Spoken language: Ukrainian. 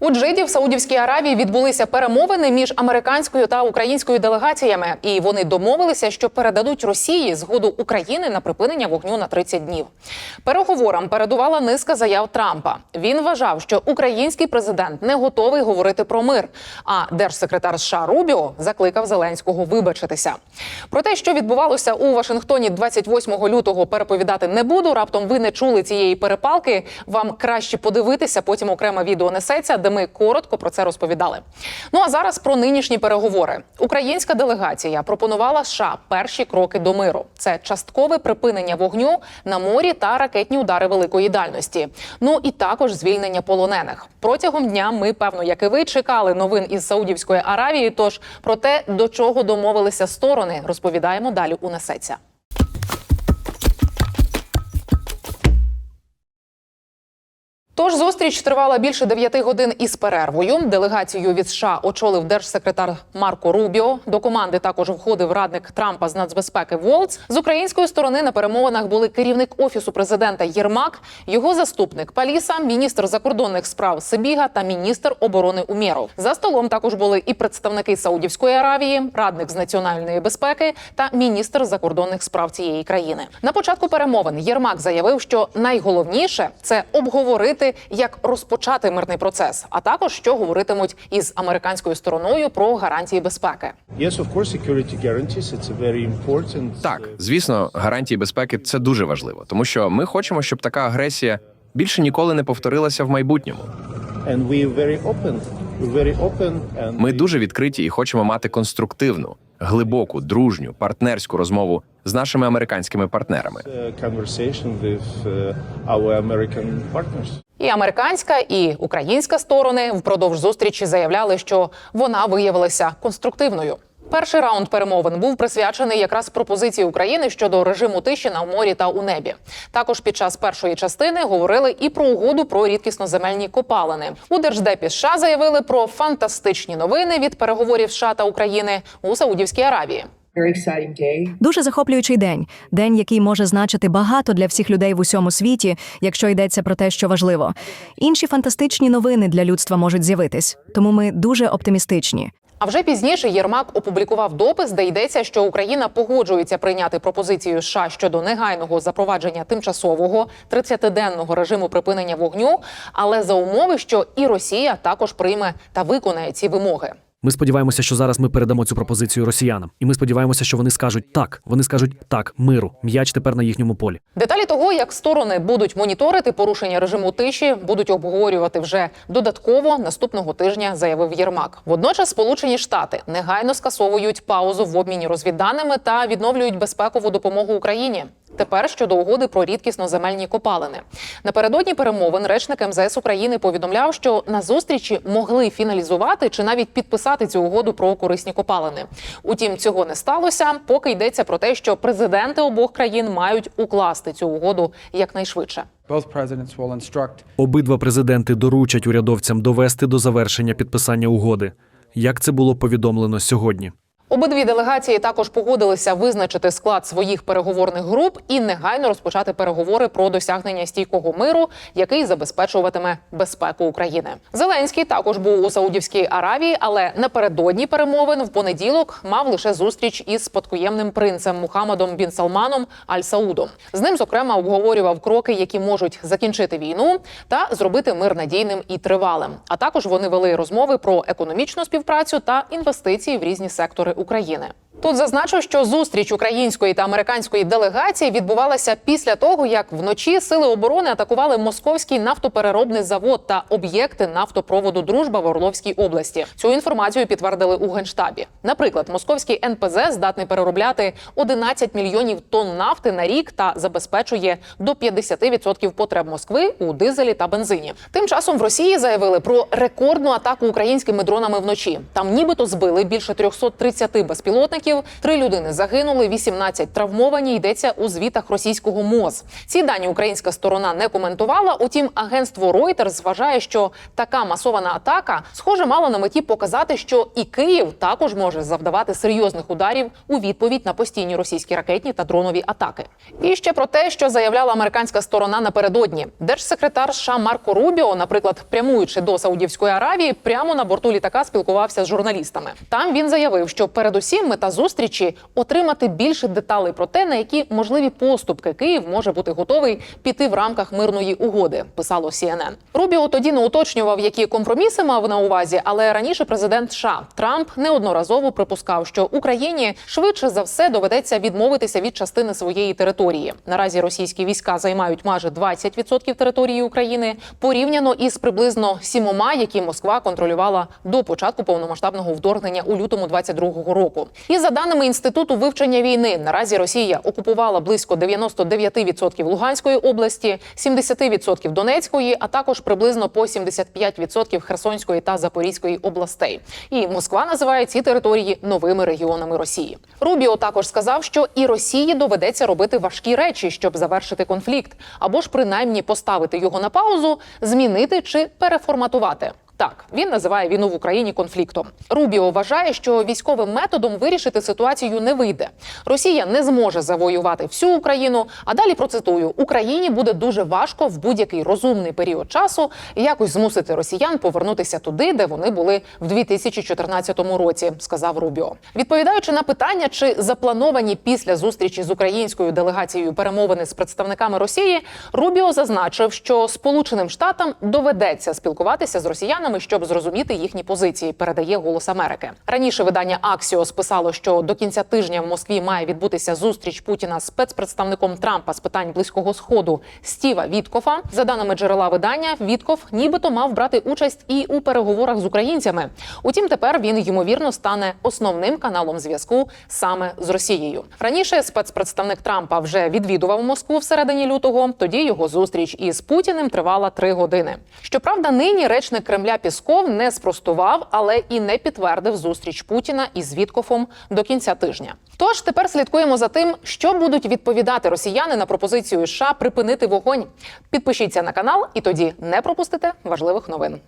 У Джиді в Саудівській Аравії відбулися перемовини між американською та українською делегаціями, і вони домовилися, що передадуть Росії згоду України на припинення вогню на 30 днів. Переговорам передувала низка заяв Трампа. Він вважав, що український президент не готовий говорити про мир. А держсекретар США Рубіо закликав Зеленського вибачитися. Про те, що відбувалося у Вашингтоні 28 лютого, переповідати не буду. Раптом ви не чули цієї перепалки. Вам краще подивитися. Потім окреме відео несеться, де ми коротко про це розповідали. Ну а зараз про нинішні переговори. Українська делегація пропонувала США перші кроки до миру. Це часткове припинення вогню на морі та ракетні удари великої дальності. Ну і також звільнення полонених. Протягом дня ми, певно, як і ви, чекали новин із Саудівської Аравії. Тож про те, до чого домовилися сторони, розповідаємо далі у несеться. Тож зустріч тривала більше 9 годин із перервою. Делегацію від США очолив держсекретар Марко Рубіо. До команди також входив радник Трампа з нацбезпеки Волц. З української сторони на перемовинах були керівник офісу президента Єрмак, його заступник Паліса, міністр закордонних справ Сибіга та міністр оборони Умєров. За столом також були і представники Саудівської Аравії, радник з національної безпеки та міністр закордонних справ цієї країни. На початку перемовин Єрмак заявив, що найголовніше це обговорити, як розпочати мирний процес, а також що говоритимуть із американською стороною про гарантії безпеки. Yes, of course, security guarantees. It's a very important. Так, звісно, гарантії безпеки це дуже важливо, тому що ми хочемо, щоб така агресія більше ніколи не повторилася в майбутньому. And we very open. Very open and Ми дуже відкриті і хочемо мати конструктивну, глибоку, дружню, партнерську розмову з нашими американськими партнерами. І американська, і українська сторони впродовж зустрічі заявляли, що вона виявилася конструктивною. Перший раунд перемовин був присвячений якраз пропозиції України щодо режиму тиші на морі та у небі. Також під час першої частини говорили і про угоду про рідкісноземельні копалини. У держдепі США заявили про фантастичні новини від переговорів США та України у Саудівській Аравії. Дуже захоплюючий день, день, який може значити багато для всіх людей в усьому світі, якщо йдеться про те, що важливо. Інші фантастичні новини для людства можуть з'явитись, тому ми дуже оптимістичні. А вже пізніше Єрмак опублікував допис, де йдеться, що Україна погоджується прийняти пропозицію США щодо негайного запровадження тимчасового 30-денного режиму припинення вогню, але за умови, що і Росія також прийме та виконає ці вимоги. Ми сподіваємося, що зараз ми передамо цю пропозицію росіянам, і ми сподіваємося, що вони скажуть так. Вони скажуть так, миру. М'яч тепер на їхньому полі. Деталі того, як сторони будуть моніторити порушення режиму тиші, будуть обговорювати вже додатково наступного тижня, заявив Єрмак. Водночас, Сполучені Штати негайно скасовують паузу в обміні розвідданими та відновлюють безпекову допомогу Україні. Тепер щодо угоди про рідкісно-земельні копалини. Напередодні перемовин речник МЗС України повідомляв, що на зустрічі могли фіналізувати чи навіть підписати цю угоду про корисні копалини. Утім, цього не сталося, поки йдеться про те, що президенти обох країн мають укласти цю угоду якнайшвидше. Обидва президенти доручать урядовцям довести до завершення підписання угоди. Як це було повідомлено сьогодні? Обидві делегації також погодилися визначити склад своїх переговорних груп і негайно розпочати переговори про досягнення стійкого миру, який забезпечуватиме безпеку України. Зеленський також був у Саудівській Аравії, але напередодні перемовин в понеділок мав лише зустріч із спадкоємним принцем Мухаммадом Бін Салманом Аль Саудом. З ним зокрема обговорював кроки, які можуть закінчити війну та зробити мир надійним і тривалим. А також вони вели розмови про економічну співпрацю та інвестиції в різні сектори України. Тут зазначу, що зустріч української та американської делегації відбувалася після того, як вночі сили оборони атакували московський нафтопереробний завод та об'єкти нафтопроводу Дружба в Орловській області. Цю інформацію підтвердили у генштабі. Наприклад, московський НПЗ здатний переробляти 11 мільйонів тонн нафти на рік та забезпечує до 50% потреб Москви у дизелі та бензині. Тим часом в Росії заявили про рекордну атаку українськими дронами вночі. Там нібито збили більше 330 безпілотників випадків. Три людини загинули, 18 травмовані. Йдеться у звітах російського МОЗ. Ці дані українська сторона не коментувала. Утім, агентство Reuters вважає, що така масована атака схоже мала на меті показати, що і Київ також може завдавати серйозних ударів у відповідь на постійні російські ракетні та дронові атаки. І ще про те, що заявляла американська сторона напередодні. Держсекретар США Марко Рубіо, наприклад, прямуючи до Саудівської Аравії, прямо на борту літака спілкувався з журналістами. Там він заявив, що передусім мета зустрічі отримати більше деталей про те, на які можливі поступки Київ може бути готовий піти в рамках мирної угоди. Писало CNN. Рубіо тоді не уточнював, які компроміси мав на увазі, але раніше президент США Трамп неодноразово припускав, що Україні швидше за все доведеться відмовитися від частини своєї території. Наразі російські війська займають майже 20% території України, порівняно із приблизно сімома, які Москва контролювала до початку повномасштабного вторгнення у лютому 22-го року. І за даними інституту вивчення війни, наразі Росія окупувала близько 99% Луганської області, 70% Донецької, а також приблизно по 75% Херсонської та Запорізької областей. І Москва називає ці території новими регіонами Росії. Рубіо також сказав, що і Росії доведеться робити важкі речі, щоб завершити конфлікт, або ж принаймні поставити його на паузу, змінити чи переформатувати. Він називає війну в Україні конфліктом. Рубіо вважає, що військовим методом вирішити ситуацію не вийде. Росія не зможе завоювати всю Україну. А далі процитую: Україні буде дуже важко в будь-який розумний період часу якось змусити росіян повернутися туди, де вони були в 2014 році, сказав Рубіо. Відповідаючи на питання, чи заплановані після зустрічі з українською делегацією перемовини з представниками Росії, Рубіо зазначив, що Сполученим Штатам доведеться спілкуватися з росіянами, щоб зрозуміти їхні позиції. Передає голос Америки. Раніше видання Axios писало, що до кінця тижня в Москві має відбутися зустріч Путіна з спецпредставником Трампа з питань близького сходу Стіва Віткофа. За даними джерела видання, Віткоф нібито мав брати участь і у переговорах з українцями. Утім, тепер він ймовірно стане основним каналом зв'язку саме з Росією. Раніше спецпредставник Трампа вже відвідував Москву всередині лютого. Тоді його зустріч із Путіним тривала три години. Щоправда, нині речник Кремля Пісков не спростував, але і не підтвердив зустріч Путіна із Віткофом до кінця тижня. Тож тепер слідкуємо за тим, що будуть відповідати росіяни на пропозицію США припинити вогонь. Підпишіться на канал, і тоді не пропустите важливих новин.